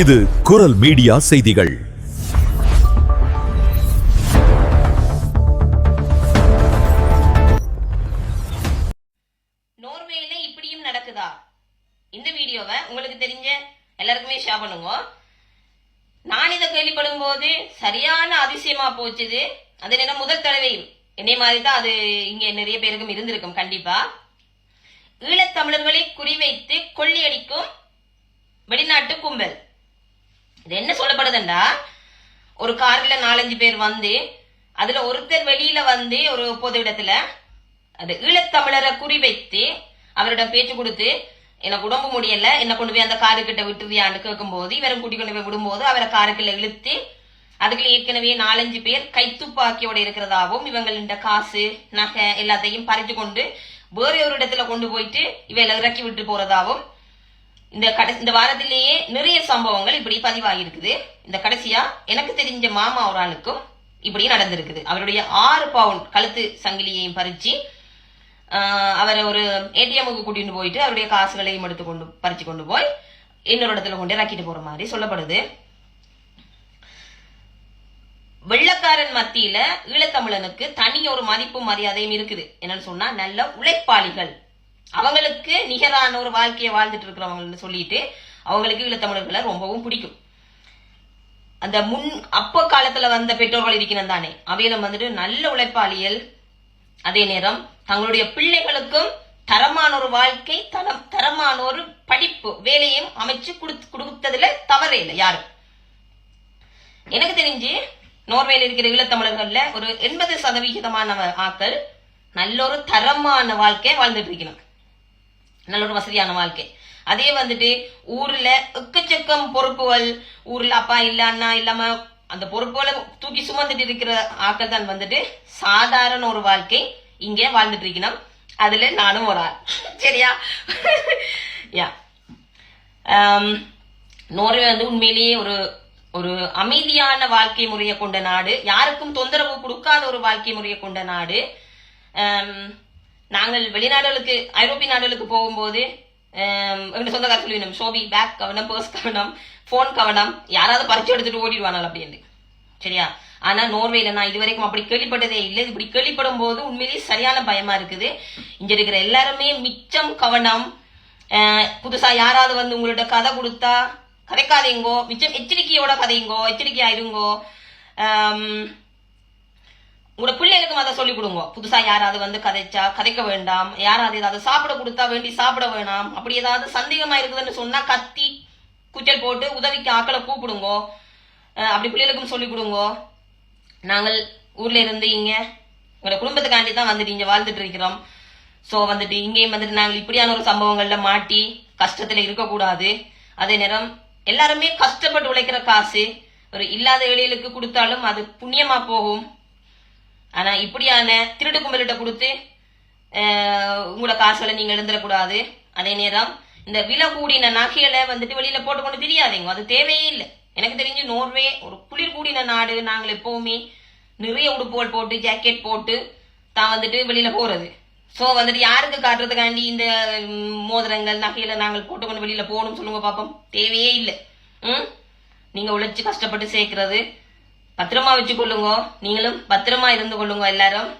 இது குரல் மீடியா செய்திகள். நோர்வேல இப்படியும் நடக்குதா? இந்த வீடியோவை உங்களுக்கு தெரிஞ்ச எல்லாருக்குமே ஷேர் பண்ணுங்க. நான் இதை கேள்விப்படும் போது சரியான அதிசயமா போச்சுது. அது நேரம் முதல் தடவை என்னை மாதிரி தான் அது இங்க நிறைய பேருக்கும் இருந்திருக்கும் கண்டிப்பா. ஈழத்தமிழர்களை குறிவைத்து கொள்ளையடிக்கும் வெளிநாட்டு கும்பல். இது என்ன சொல்லப்படுதுண்டா ஒரு கார்ல நாலஞ்சு பேர் வந்து அதுல ஒருத்தர் வெளியில வந்து ஒரு பொது இடத்துல அது ஈழத்தமிழரை குறிவைத்து அவரிடம் பேச்சு கொடுத்து எனக்கு உடம்பு முடியல என்ன கொண்டு போய் அந்த காருக்கிட்ட விட்டுறியான்னு கேட்கும்போது இவரும் கூட்டி கொண்டு போய் விடும்போது அவரை காருக்குள்ள இழுத்து அதுக்குள்ள ஏற்கனவே நாலஞ்சு பேர் கைத்துப்பாக்கியோட இருக்கிறதாகவும் இவங்களின் காசு நகை எல்லாத்தையும் பறித்து கொண்டு வேற ஒரு இடத்துல கொண்டு போயிட்டு இவையில இறக்கி விட்டு போறதாகவும் இந்த கடை இந்த வாரத்திலேயே நிறைய சம்பவங்கள் இப்படி பதிவாகியிருக்குது. இந்த கடைசியா எனக்கு தெரிஞ்ச மாமா ஒரு ஆளுக்கும் இப்படி நடந்திருக்குது. அவருடைய ஆறு பவுண்ட் கழுத்து சங்கிலியையும் பறிச்சு அவரை ஒரு ஏடிஎம்முக்கு கூட்டிட்டு போயிட்டு அவருடைய காசுகளையும் எடுத்து கொண்டு பறிச்சு கொண்டு போய் இன்னொரு இடத்துல கொண்டு இறக்கிட்டு போற மாதிரி சொல்லப்படுது. வெள்ளக்காரன் மத்தியில ஈழத்தமிழனுக்கு தனி ஒரு மதிப்பும் மரியாதையும் இருக்குது. என்னன்னு சொன்னா நல்ல உழைப்பாளிகள். அவங்களுக்கு நிகரான ஒரு வாழ்க்கையை வாழ்ந்துட்டு இருக்கிறவங்கன்னு சொல்லிட்டு அவங்களுக்கு ஈழத்தமிழர்களை ரொம்பவும் பிடிக்கும். அந்த முன் அப்ப காலத்துல வந்த பெற்றோர்கள் இருக்கணும் தானே. அவையிலும் வந்துட்டு நல்ல உழைப்பாளியல் அதே நேரம் தங்களுடைய பிள்ளைகளுக்கும் தரமான ஒரு வாழ்க்கை தரம் தரமான ஒரு படிப்பு வேலையும் அமைச்சு கொடுத்து கொடுத்ததுல தவறே இல்லை யாரும். எனக்கு தெரிஞ்சு நோர்வேல இருக்கிற ஈழத்தமிழர்கள்ல ஒரு எண்பது சதவிகிதமான ஆக்கள் நல்ல ஒரு தரமான வாழ்க்கையை வாழ்ந்துட்டு இருக்கணும். நல்ல ஒரு வசதியான வாழ்க்கை. அதே வந்துட்டு ஊர்ல எக்கச்சக்கம் பொறுப்புகள் ஊர்ல அப்பா இல்ல அண்ணா இல்லாம அந்த பொறுப்புகளை தூக்கி சுமந்துட்டு இருக்கிற ஆக்கள் தான் வந்துட்டு சாதாரண ஒரு வாழ்க்கை இங்கே வாழ்ந்துட்டு இருக்கணும். அதுல நானும் ஒரு ஆள். சரியா? யா. நோர்வே வந்து உண்மையிலேயே ஒரு ஒரு அமைதியான வாழ்க்கை முறையை கொண்ட நாடு. யாருக்கும் தொந்தரவு கொடுக்காத ஒரு வாழ்க்கை முறையை கொண்ட நாடு. நாங்கள் வெளிநாடுகளுக்கு ஐரோப்பிய நாடுகளுக்கு போகும்போது எங்கள் எங்க சொந்தக்கார சொல்லுவோம் ஷோபி பேக் கவனம் பர்ஸ் கவனம் ஃபோன் கவனம் யாராவது பறிச்சு எடுத்துட்டு ஓடிடுவானால் அப்படின்னு. சரியா? ஆனா நோர்வேல நான் இது வரைக்கும் அப்படி கேள்விப்பட்டதே இல்லை. இப்படி கேள்விப்படும் போது உண்மையிலேயே சரியான பயமா இருக்குது. இங்க இருக்கிற எல்லாருமே மிச்சம் கவனம் புதுசா யாராவது வந்து உங்கள்ட்ட கதை கொடுத்தா கதைக்காதீங்கோ மிச்சம் எச்சரிக்கையோட கதையுங்கோ எச்சரிக்கையா இருங்கோ உங்களோட பிள்ளைகளுக்கும் அதை சொல்லிக் கொடுங்க. புதுசா யாராவது வந்து கதைச்சா கதைக்க வேண்டாம். யாராவது ஏதாவது சாப்பிட கொடுத்தா வேண்டி சாப்பிட வேணாம். அப்படி ஏதாவது சந்தேகமா இருக்குதுன்னு சொன்னா கத்தி குச்சல் போட்டு உதவிக்கு ஆக்களை கூப்பிடுங்கோ. அப்படி பிள்ளைகளுக்கும் சொல்லிக் கொடுங்கோ. நாங்கள் ஊர்ல இருந்து இங்க உங்களோட குடும்பத்துக்காண்டி தான் வந்துட்டு இங்க வாழ்ந்துட்டு இருக்கிறோம். சோ வந்துட்டு இங்கேயும் வந்துட்டு நாங்கள் இப்படியான ஒரு சம்பவங்கள்ல மாட்டி கஷ்டத்துல இருக்கக்கூடாது. அதே நேரம் எல்லாருமே கஷ்டப்பட்டு உழைக்கிற காசு ஒரு இல்லாத ஏழைகளுக்கு கொடுத்தாலும் அது புண்ணியமா போகும். ஆனா இப்படியான திருட்டு கும்பலிட்ட கொடுத்து உங்களோட காசுகளை நீங்க எழுந்துடக்கூடாது. அதே நேரம் இந்த விலை கூடின நகைகளை வந்துட்டு வெளியில போட்டுக்கொண்டு தெரியாதீங்க. அது தேவையே இல்லை. எனக்கு தெரிஞ்சு நோர்வே ஒரு குளிர் கூடின நாடு நாங்கள் எப்பவுமே நிறைய உடுப்புகள் போட்டு ஜாக்கெட் போட்டு தான் வந்துட்டு வெளியில போறது. சோ வந்துட்டு யாருக்கு காட்டுறதுக்காண்டி இந்த மோதிரங்கள் நகைகளை நாங்கள் போட்டுக்கொண்டு வெளியில போகணும்னு சொல்லுங்க பாப்போம். தேவையே இல்லை. ம்? நீங்க உழைச்சி கஷ்டப்பட்டு சேர்க்கறது. பத்திரமா வச்சு கொள்ளுங்க நீங்களும் பத்திரமா இருந்து கொள்ளுங்க எல்லாரும்.